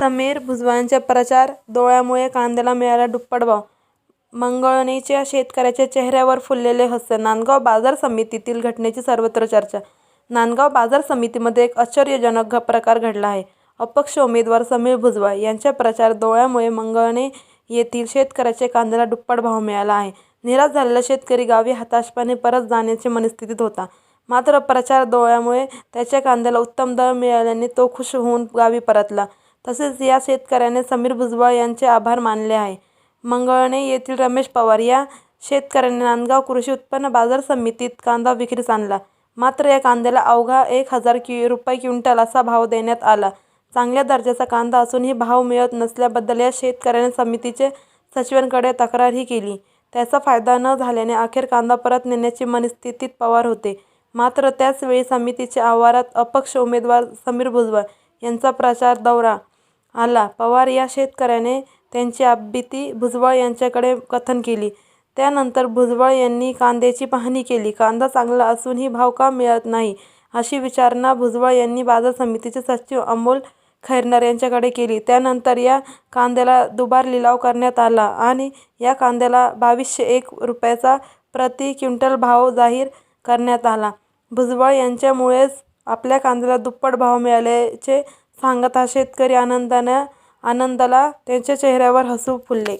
समीर भुजबळांचा प्रचार डोळ्यामुळे कांद्याला मिळाला दुप्पट भाव, मंगळणीच्या शेतकऱ्याच्या चेहऱ्यावर फुललेले हास्य नांदगाव बाजार समितीतील घटनेची सर्वत्र चर्चा नांदगाव बाजार समितीमध्ये एक आश्चर्यजनक प्रकार घडला आहे. अपक्ष उमेदवार समीर भुजबळ यांच्या प्रचार डोळ्यामुळे मंगळणे येथील शेतकऱ्याच्या कांद्याला दुप्पट भाव मिळाला आहे. निराश झालेला शेतकरी गावी हताशपणे परत जाण्याच्या मनस्थितीत होता. मात्र प्रचार डोळ्यामुळे त्याच्या कांद्याला उत्तम दर मिळाल्याने तो खूष होऊन गावी परतला. तसेच या शेतकऱ्याने समीर भुजबळ यांचे आभार मानले आहे. मंगळणे येथील रमेश पवार या शेतकऱ्याने नांदगाव कृषी उत्पन्न बाजार समितीत कांदा विक्रीस आणला. मात्र या कांद्याला अवघा एक हजार कि रुपये क्विंटल असा भाव देण्यात आला. चांगल्या दर्जाचा कांदा असूनही भाव मिळत नसल्याबद्दल या शेतकऱ्याने समितीचे सचिवांकडे तक्रारही केली. त्याचा फायदा न झाल्याने अखेर कांदा परत नेण्याची मनस्थितीत पवार होते. मात्र त्याचवेळी समितीच्या आवारात अपक्ष उमेदवार समीर भुजबळ यांचा प्रचार दौरा आला. पवार या शेतकऱ्याने त्यांची आपबीती भुजबळ यांच्याकडे कथन केली. त्यानंतर भुजबळ यांनी कांद्याची पाहणी केली. कांदा चांगला असूनही भाव का मिळत नाही, अशी विचारणा भुजबळ यांनी बाजार समितीचे सचिव अमोल खैरनार यांच्याकडे केली. त्यानंतर या कांद्याला दुबार लिलाव करण्यात आला आणि या कांद्याला बावीसशे एक रुपयाचा प्रति क्विंटल भाव जाहीर करण्यात आला. भुजबळ यांच्यामुळेच आपल्या कांद्याला दुप्पट भाव मिळाल्याचे सांगत हा शेतकरी आनंदाला त्यांच्या चेहऱ्यावर हसू फुलले.